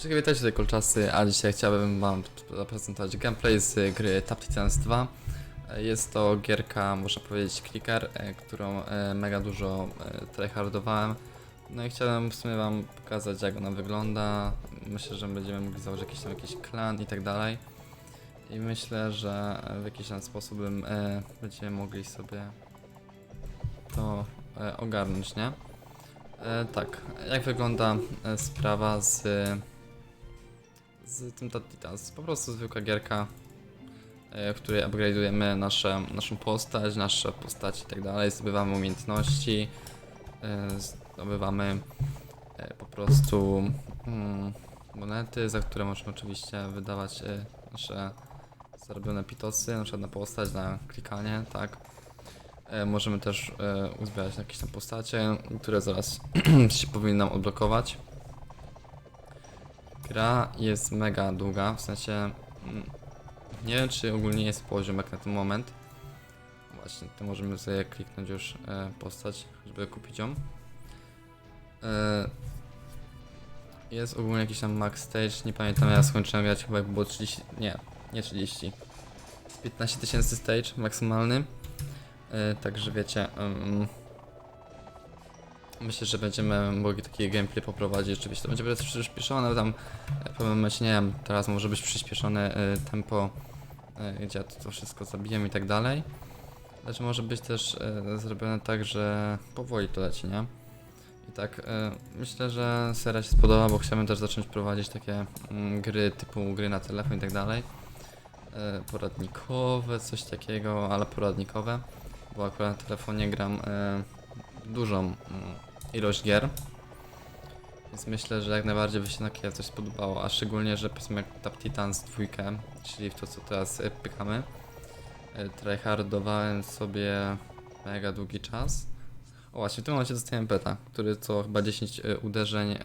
Wszystkie witajcie tutaj Kolczasy, a dzisiaj chciałbym wam zaprezentować gameplay z gry Tap Titans 2. E, Jest to gierka, można powiedzieć, clicker, e, którą e, mega dużo e, tryhardowałem. No i chciałem w sumie wam pokazać jak ona wygląda. Myślę, że będziemy mogli założyć jakiś tam jakiś klan i tak dalej. I myślę, że w jakiś tam sposób będziemy mogli sobie to ogarnąć, nie? Tak, jak wygląda sprawa z, z tym Tat Titans? Po prostu zwykła gierka, e, w której upgrade'ujemy nasze, naszą postać, nasze postaci i tak dalej, zdobywamy umiejętności, e, zdobywamy e, po prostu mm, monety, za które możemy oczywiście wydawać nasze zarobione pitosy, na przykład na postać, na klikanie, tak. Możemy też uzbierać jakieś tam postacie, które zaraz się powinny nam odblokować. Gra jest mega długa, w sensie mm, nie wiem czy ogólnie jest poziom jak na ten moment. Właśnie, to możemy sobie kliknąć już e, postać, żeby kupić ją. E, jest ogólnie jakiś tam max stage, nie pamiętam, ja skończyłem grać chyba jak było 30, nie, nie 30. 15 tysięcy stage maksymalny. E, Także wiecie, em, myślę, że będziemy mogli taki gameplay poprowadzić. Oczywiście to będzie przyspieszone, tam e, w pewnym momencie, nie wiem, teraz może być przyspieszone e, tempo, e, gdzie ja to, to wszystko zabiję i tak dalej. Lecz może być też zrobione tak, że powoli to leci, nie? I tak, myślę, że seria się spodoba, bo chciałbym też zacząć prowadzić takie mm, gry typu gry na telefon i tak dalej. Poradnikowe, coś takiego, ale poradnikowe bo akurat na telefonie gram dużą mm, ilość gier. Więc myślę, że jak najbardziej by się takie coś spodobało, a szczególnie, że powiedzmy jak Tap Titans 2, czyli w to co teraz e, pykamy, e, tryhardowałem sobie mega długi czas. O właśnie, w tym momencie dostałem peta, który co chyba 10 e, uderzeń,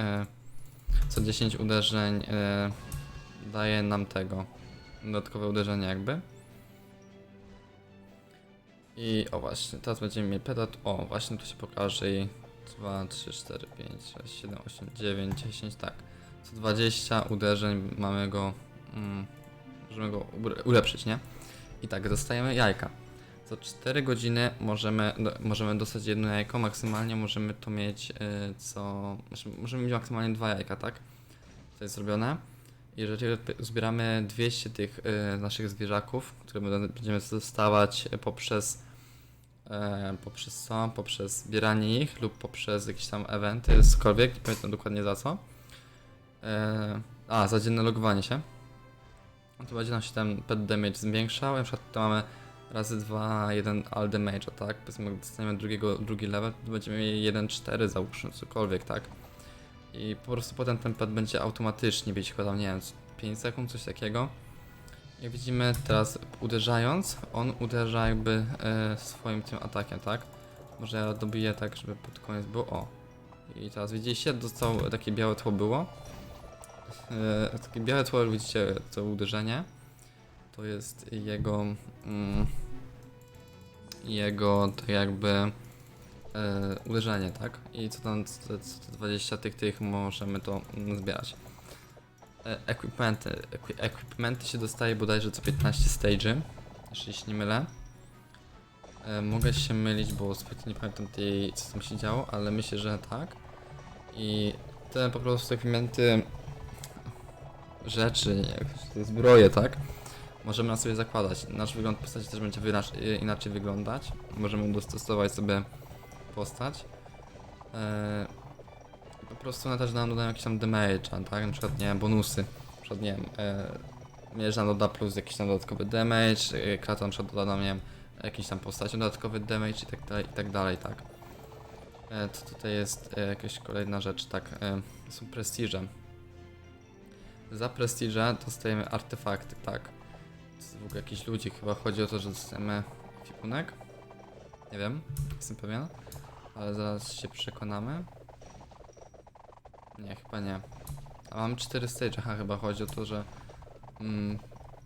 co 10 uderzeń daje nam tego, dodatkowe uderzenie jakby. I o właśnie, teraz będziemy mieli pedat. O, właśnie tu się pokaże i 2, 3, 4, 5, 6, 7, 8, 9, 10, tak. Co 20 uderzeń mamy go. Mm, możemy go ulepszyć, nie? I tak, dostajemy jajka. Co 4 godziny możemy, do, możemy dostać jedno jajko, maksymalnie możemy to mieć y, co. znaczy, Możemy mieć maksymalnie dwa jajka, tak? To jest zrobione. Jeżeli zbieramy 200 tych y, naszych zwierzaków, które będziemy dostawać poprzez poprzez co? Poprzez zbieranie ich lub poprzez jakieś tam eventy, cokolwiek, nie pamiętam dokładnie za co. E, a, za dzienne logowanie się. To będzie nam się ten pet damage zwiększał, na przykład to mamy razy 2, 1 all damage, tak? Powiedzmy, jak dostaniemy drugiego, drugi level, to będziemy mieli 1-4 załóżmy, cokolwiek, tak? I po prostu potem ten pet będzie automatycznie bić chyba tam, nie wiem, 5 sekund, coś takiego. Jak widzimy teraz uderzając, on uderza jakby e, swoim tym atakiem, tak? Może ja dobiję tak, żeby pod koniec było. O! I teraz widzieliście, dostał takie białe tło było. E, takie białe tło, jak widzicie, to uderzenie. To jest jego. Mm, jego tak jakby e, uderzenie, tak? I co tam, co, co te 20 tych, tych możemy to mm, zbierać. E, Equipmenty. Equi equipmenty się dostaje bodajże co 15 stage'y, jeśli się nie mylę. E, mogę się mylić, bo zbyt nie pamiętam tej, co tam się działo, ale myślę, że tak. I te po prostu equipmenty, rzeczy, jak zbroje, tak? Możemy na sobie zakładać. Nasz wygląd postaci też będzie y, inaczej wyglądać. Możemy dostosować sobie postać. E, prostu one też nam dodają jakiś tam damage, tak? Na przykład, nie wiem, bonusy. Na przykład, nie wiem, e, nam doda plus jakiś tam dodatkowy damage, e, krata na przykład doda nam, nie wiem, jakiś tam postacią dodatkowy damage i tak dalej, i tak dalej, tak. E, to tutaj jest e, jakaś kolejna rzecz, tak, e, są prestiże. Za prestiże dostajemy artefakty, tak. To jest w ogóle jakiś ludzi, chyba chodzi o to, że dostajemy kwipunek. Nie wiem, jestem pewien, ale zaraz się przekonamy. Nie, chyba nie. A mam 4 stage, aha, chyba chodzi o to, że mm,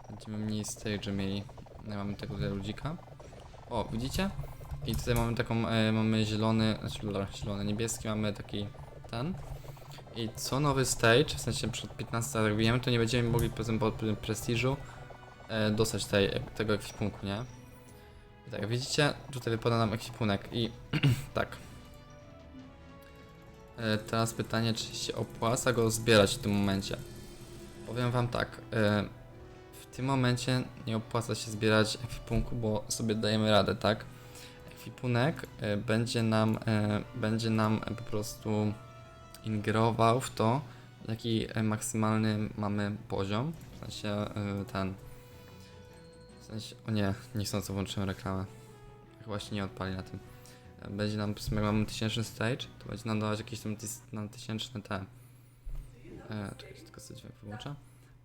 będziemy mniej stage mieli. Nie mamy tego tutaj ludzika. O, widzicie? I tutaj mamy taką, e, mamy zielony, znaczy zielony, niebieski, mamy taki ten. I co nowy stage, w sensie przed 15 jak bijemy, to nie będziemy mogli powiedzmy po prestiżu e, dostać tej, tego ekwipunku, nie? I tak, widzicie, tutaj wypada nam ekwipunek i tak. E, teraz pytanie, czy się opłaca go zbierać w tym momencie. Powiem wam tak, e, w tym momencie nie opłaca się zbierać ekwipunku, bo sobie dajemy radę, tak? Ekwipunek e, będzie nam, będzie nam po prostu ingerował w to, jaki maksymalny mamy poziom. W sensie ten. W sensie. O nie, niechcąco włączyłem reklamę. Chyba się nie odpali na tym. E, Będzie nam, sumie jak mamy tysięczny stage, to będzie nam dawać jakieś tam tys, na tysięczne te. E, czekaj, tylko sobie dźwięk wyłączę.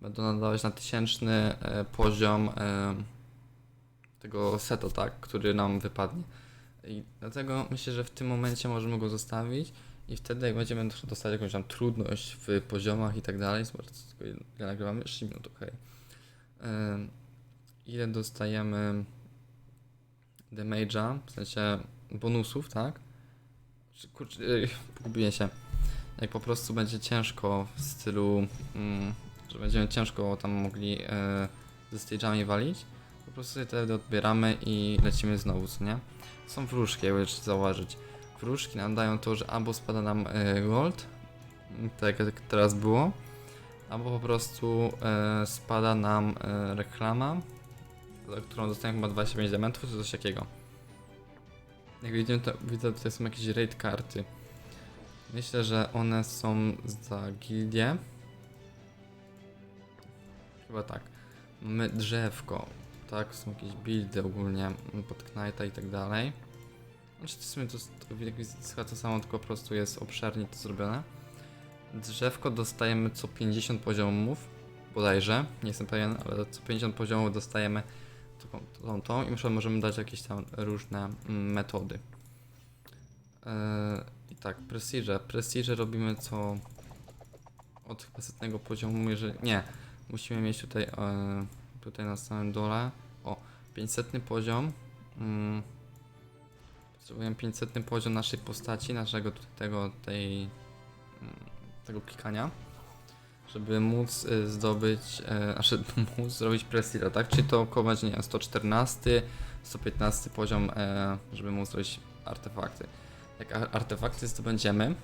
Będą nam dawać na tysięczny e, poziom e, tego setu, tak, który nam wypadnie. I dlatego myślę, że w tym momencie możemy go zostawić i wtedy jak będziemy dostać jakąś tam trudność w poziomach i tak dalej, zobaczcie tylko ile nagrywamy, 3 minut, ok. Ile dostajemy damage'a, w sensie bonusów, tak? Kurczę, pogubiłem się. Jak po prostu będzie ciężko w stylu, mm, że będziemy ciężko tam mogli e, ze stage'ami walić, po prostu sobie wtedy odbieramy i lecimy znowu, co nie? Są wróżki, jakby jeszcze zauważyć. Wróżki nam dają to, że albo spada nam e, gold, tak jak teraz było, albo po prostu e, spada nam e, reklama, za którą dostajemy chyba 25 diamentów, czy coś takiego. Jak widzimy, to widzę, tutaj są jakieś raid karty. Myślę, że one są za gildię. Chyba tak. Mamy drzewko, tak? Są jakieś buildy ogólnie mm, pod Knighta i tak dalej. Znaczy, w sumie to, to jak chyba to samo, tylko po prostu jest obszernie to zrobione. Drzewko dostajemy co 50 poziomów, bodajże, nie jestem pewien, ale co 50 poziomów dostajemy tą, tą, tą i muszę, możemy dać jakieś tam różne mm, metody. Yy, I tak, Prestige. Prestige robimy co od setnego poziomu, jeżeli... Nie, musimy mieć tutaj, e, tutaj na samym dole, o, 500 poziom. Mm, potrzebujemy 500 poziom naszej postaci, naszego tutaj tego, tej, mm, tego klikania, żeby móc y, zdobyć, e, znaczy móc zrobić Prestige, tak? Czyli to około będzie, nie wiem, 114, 115 poziom, e, żeby móc zrobić artefakty. Jak ar- artefakty zdobędziemy,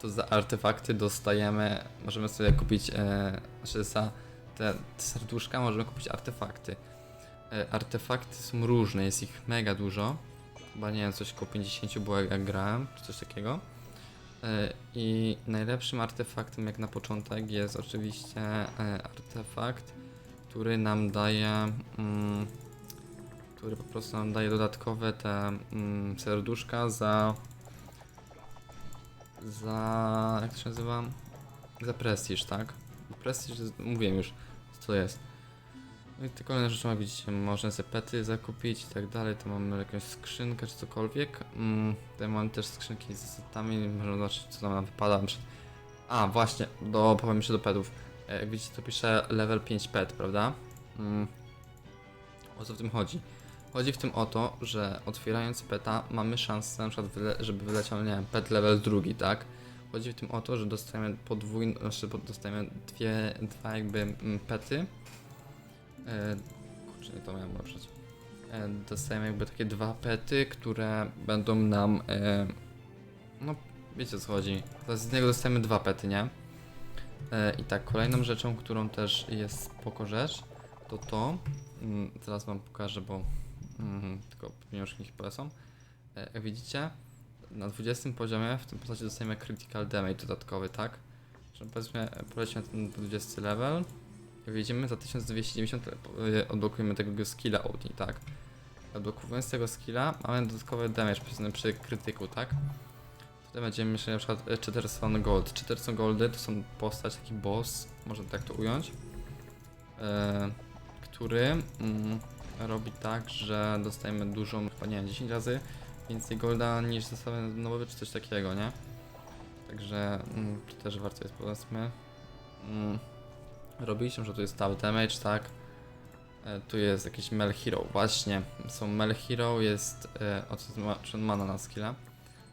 to za artefakty dostajemy, możemy sobie kupić, e, znaczy za te serduszka możemy kupić artefakty. E, artefakty są różne, jest ich mega dużo. Chyba nie wiem, coś około 50 było jak grałem, czy coś takiego. E, I najlepszym artefaktem jak na początek jest oczywiście e, artefakt, który nam daje, mm, który po prostu nam daje dodatkowe te mm, serduszka za za. jak to się nazywa? Za prestiż, tak? Prestiż, mówiłem już, co jest. No i te kolejne rzeczy, jak widzicie, można sobie pety zakupić i tak dalej. To mamy jakąś skrzynkę czy cokolwiek. Mm, tutaj mamy też skrzynki z setami, można zobaczyć, co tam nam wypada. A, właśnie, do, powiem jeszcze do petów. E, Jak widzicie, to pisze level 5 pet, prawda? Mm. O co w tym chodzi? Chodzi w tym o to, że otwierając peta mamy szansę na przykład, wyle, żeby wyleciał, nie wiem, pet level drugi, tak? Chodzi w tym o to, że dostajemy podwójne, znaczy dostajemy dwie, dwa jakby mm, pety. E, kurczę, to miałem poprzeć. E, dostajemy jakby takie dwa pety, które będą nam, e, no wiecie o co chodzi. Z niego dostajemy dwa pety, nie? I tak, kolejną rzeczą, którą też jest spoko rzecz, to to, mm, zaraz wam pokażę, bo Mhm, tylko pieniążki polecą. E, Jak widzicie, na 20 poziomie w tym postaci dostajemy critical damage dodatkowy, tak? Że powiedzmy, polećmy na ten 20 level. Widzimy, za 1290 e, odblokujemy tego skilla OD, tak? Odblokowując tego skilla, mamy dodatkowy damage powiedzmy przy krytyku, tak? Tutaj będziemy mieć na przykład e, Cheaterson Gold. Cheaterson Goldy to są postać, taki boss, można tak to ująć, e, który mm, robi tak, że dostajemy dużą, chyba nie wiem, 10 razy więcej golda niż zestawy nowe czy coś takiego, nie? Także mm, to też warto jest powiedzmy mm, robić, że tu jest stał damage, tak? E, tu jest jakiś Mel Hero, właśnie, są Mel Hero, jest, e, o co ma, czy on ma na skilla,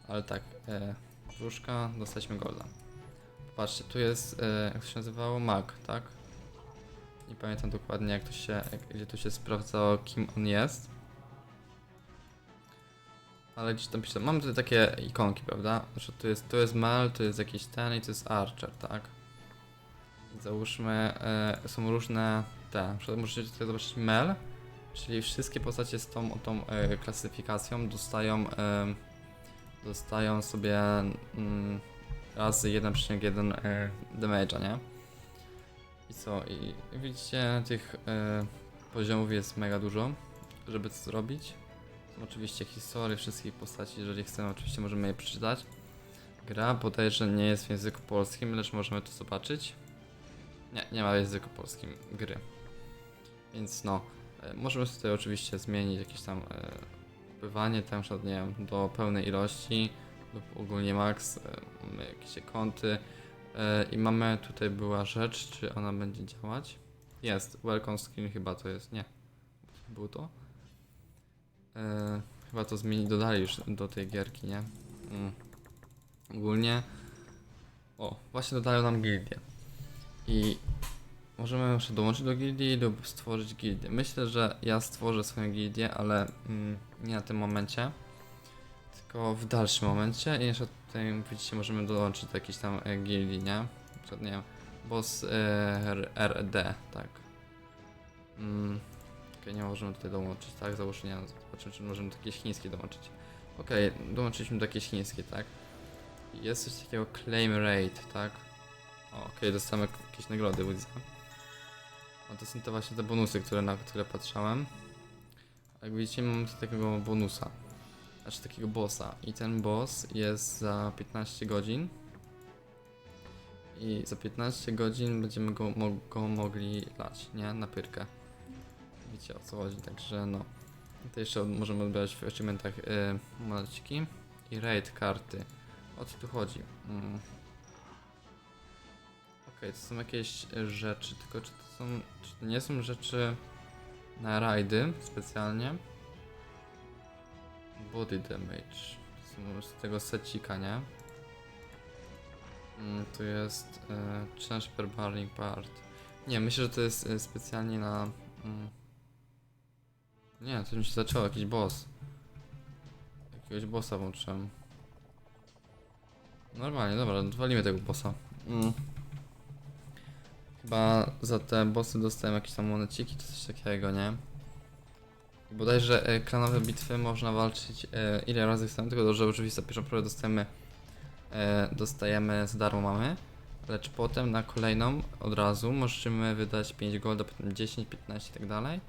ale tak, e, Wróżka, dostaliśmy golda. Patrzcie, tu jest, e, jak to się nazywało? Mag, tak? Nie pamiętam dokładnie jak to się, jak, gdzie tu się sprawdzało kim on jest. Ale gdzieś tam pisze, mam tutaj takie ikonki, prawda? Że tu jest, tu jest Mel, tu jest jakiś ten i tu jest Archer, tak? Załóżmy, e, są różne te, możecie tutaj zobaczyć Mel, czyli wszystkie postacie z tą, tą e, klasyfikacją dostają, e, dostają sobie mm, razy 1,1 e, damage'a, nie? I co? I widzicie, tych poziomów jest mega dużo, żeby to zrobić. Są oczywiście historie wszystkich postaci, jeżeli chcemy, oczywiście możemy je przeczytać. Gra bodajże nie jest w języku polskim, lecz możemy to zobaczyć. Nie, nie ma w języku polskim gry. Więc no, e, możemy tutaj oczywiście zmienić jakieś tam e, wpływanie, tam nie wiem, do pełnej ilości lub ogólnie max, e, mamy jakieś konty i mamy tutaj była rzecz, czy ona będzie działać? Jest, welcome screen chyba to jest, nie, było to? Chyba to zmieni, dodali już do tej gierki, nie? Mm. Ogólnie, o, właśnie dodają nam gildię i możemy jeszcze dołączyć do gildii lub stworzyć gildię. Myślę, że ja stworzę swoją gildię, ale mm, nie na tym momencie, tylko w dalszym momencie i jeszcze tutaj widzicie możemy dołączyć do jakiejś tam e, gildii, nie? Na przykład, nie wiem, boss e, RD, tak. Mm, Okej, nie możemy tutaj dołączyć, tak? Załóżmy, nie wiem, zobaczymy czy możemy do jakiejś chińskiej dołączyć. Okej, dołączyliśmy do jakiejś chińskiej, tak? Jest coś takiego claim rate, tak? Okej, dostamy k- jakieś nagrody, widzę. A to są te właśnie te bonusy, które, na które patrzałem. Jak widzicie, mamy tutaj takiego bonusa. Znaczy takiego bossa. I ten boss jest za 15 godzin. I za 15 godzin będziemy go, mo go mogli lać, nie? Na pyrkę. Wiecie o co chodzi, także no. To jeszcze możemy odbierać w achievementach yy. I raid karty. O co tu chodzi? Mm. Okej, to są jakieś e, rzeczy, tylko czy to są. Czy to nie są rzeczy na rajdy specjalnie? Body damage. To są z tego secika, nie? Mm, tu jest e, change per burning part. Nie, myślę, że to jest e, specjalnie na. Mm, nie, to mi się zaczęło, jakiś boss. Jakiegoś bossa włączyłem. Normalnie, dobra, odwalimy tego bossa. Mm. Chyba za te bossy dostałem jakieś tam moneciki czy coś takiego, nie? I Bodajże e, klanowe bitwy można walczyć e, ile razy chcemy, tylko że oczywiście za pierwszą próbę dostajemy, e, dostajemy za darmo mamy, lecz potem na kolejną od razu możemy wydać 5 golda, potem 10, 15 i tak dalej,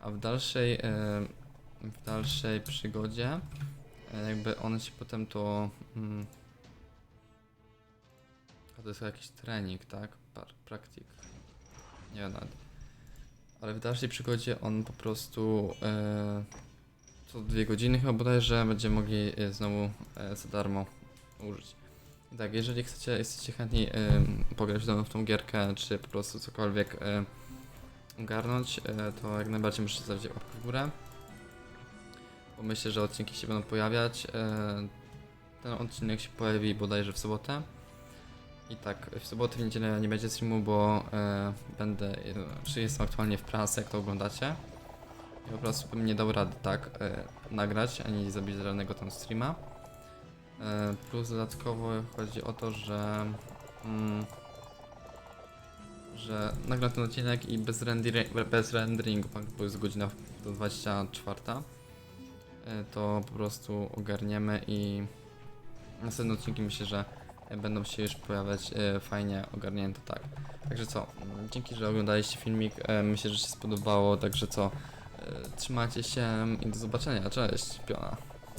a w dalszej, e, w dalszej przygodzie e, jakby one się potem to mm, a to jest jakiś trening, tak? Praktyk. Nie wiem nawet. Ale w dalszej przygodzie on po prostu e, co dwie godziny chyba bodajże będziemy mogli e, znowu e, za darmo użyć. Tak, jeżeli chcecie, jesteście chętni e, pograć ze w tą gierkę, czy po prostu cokolwiek e, ogarnąć, e, to jak najbardziej możecie zostawić łapkę w górę. Bo myślę, że odcinki się będą pojawiać. E, ten odcinek się pojawi bodajże w sobotę. I tak, w sobotę, w niedzielę nie będzie streamu, bo e, będę, czy jestem aktualnie w pracy, jak to oglądacie. I po prostu bym nie dał rady tak e, nagrać, ani zrobić żadnego tam streama. E, plus dodatkowo chodzi o to, że mm, że nagram ten odcinek i bez, renderi- bez renderingu, bo jest godzina do 24, e, to po prostu ogarniemy i następne odcinki myślę, że będą się już pojawiać e, fajnie ogarnięte, tak. Także co, dzięki, że oglądaliście filmik, e, myślę, że się spodobało, także co, e, trzymajcie się i do zobaczenia, cześć, piona.